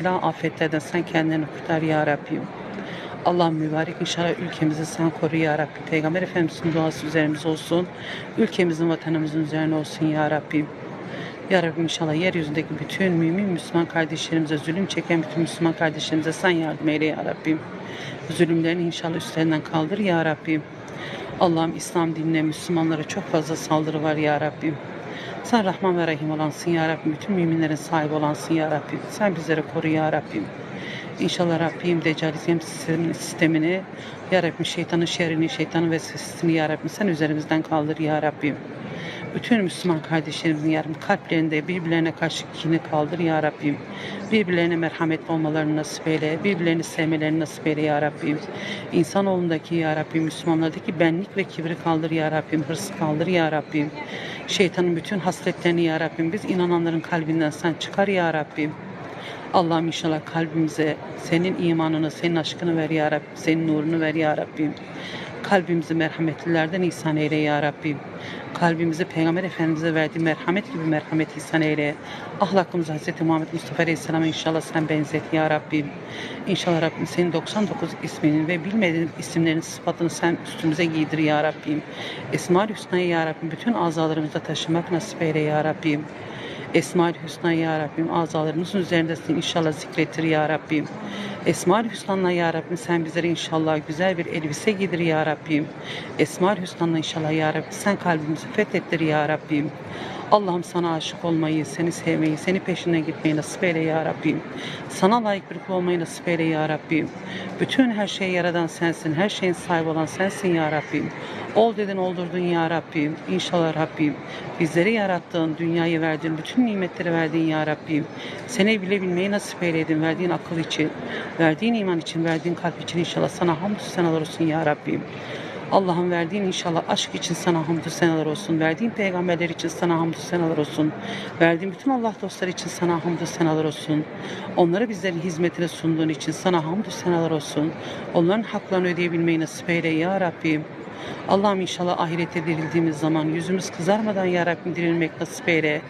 bela afetlerden sen kendini kurtar ya Rabbim. Allah mübarek inşallah ülkemizi sen koru ya Rabbim. Peygamber Efendimiz'in duası üzerimize olsun. Ülkemizin, vatanımızın üzerine olsun ya Rabbim. Ya Rabbim inşallah yeryüzündeki bütün mümin Müslüman kardeşlerimize, zulüm çeken bütün Müslüman kardeşlerimize sen yardım eyle ya Rabbim. Zulümlerini inşallah üstlerinden kaldır ya Rabbim. Allah'ım İslam dinine, Müslümanlara çok fazla saldırı var ya Rabbim. Sen Rahman ve Rahim olansın ya Rabbim. Bütün müminlerin sahibi olansın ya Rabbim. Sen bizleri koru ya Rabbim. İnşallah Rabbim Deccalizm sistemini, sistemini ya Rabbim şeytanın şerrini, şeytanın vesvesesini ya Rabbim sen üzerimizden kaldır ya Rabbim. Bütün Müslüman kardeşlerimizin yarım kalplerinde birbirlerine karşı kini kaldır ya Rabbim. Birbirlerine merhametli olmalarını nasip eyle. Birbirlerini sevmelerini nasip eyle ya Rabbim. İnsanoğlundaki ya Rabbim, Müslümanlardaki benlik ve kibri kaldır ya Rabbim. Hırs kaldır ya Rabbim. Şeytanın bütün hasletlerini ya Rabbim. Biz inananların kalbinden sen çıkar ya Rabbim. Allah'ım inşallah kalbimize senin imanını, senin aşkını ver ya Rabbim. Senin nurunu ver ya Rabbim. Kalbimizi merhametlilerden ihsan eyle ya Rabbim. Kalbimizi Peygamber Efendimiz'e verdiği merhamet gibi merhamet ihsan eyle. Ahlakımızı Hz. Muhammed Mustafa Aleyhisselam'a inşallah sen benzet ya Rabbim. İnşallah Rabbim senin 99 isminin ve bilmediğin isimlerin sıfatını sen üstümüze giydir ya Rabbim. Esma-ül Hüsna'yı ya Rabbim bütün azalarımızda taşımak nasip eyle ya Rabbim. Esma-ül Hüsna ya Rabbim azalarımızın üzerindesin inşallah zikrettir ya Rabbim. Esma-ül Hüsna'la ya Rabbim sen bizlere inşallah güzel bir elbise giydir ya Rabbim. Esma-ül Hüsna'la inşallah ya Rabbim sen kalbimizi fethettir ya Rabbim. Allah'ım sana aşık olmayı, seni sevmeyi, seni peşinden gitmeyi nasip eyle ya Rabbim. Sana layık bir kul olmayı nasip eyle ya Rabbim. Bütün her şeyi yaradan sensin, her şeyin sahibi olan sensin ya Rabbim. Ol dedin oldurdun ya Rabbim. İnşallah Rabbim. Bizleri yarattığın, dünyayı verdiğin, bütün nimetleri verdiğin ya Rabbim. Seni bilebilmeyi nasip eyledin, verdiğin akıl için, verdiğin iman için, verdiğin kalp için inşallah sana hamdü senalar olsun ya Rabbim. Allah'ın verdiğin inşallah aşk için sana hamdü senalar olsun. Verdiğin peygamberler için sana hamdü senalar olsun. Verdiğin bütün Allah dostları için sana hamdü senalar olsun. Onları bizlerin hizmetine sunduğun için sana hamdü senalar olsun. Onların haklarını ödeyebilmeyi nasip eyle ya Rabbim. Allah'ım inşallah ahirete dirildiğimiz zaman yüzümüz kızarmadan ya Rabbim dirilmek nasip eyle.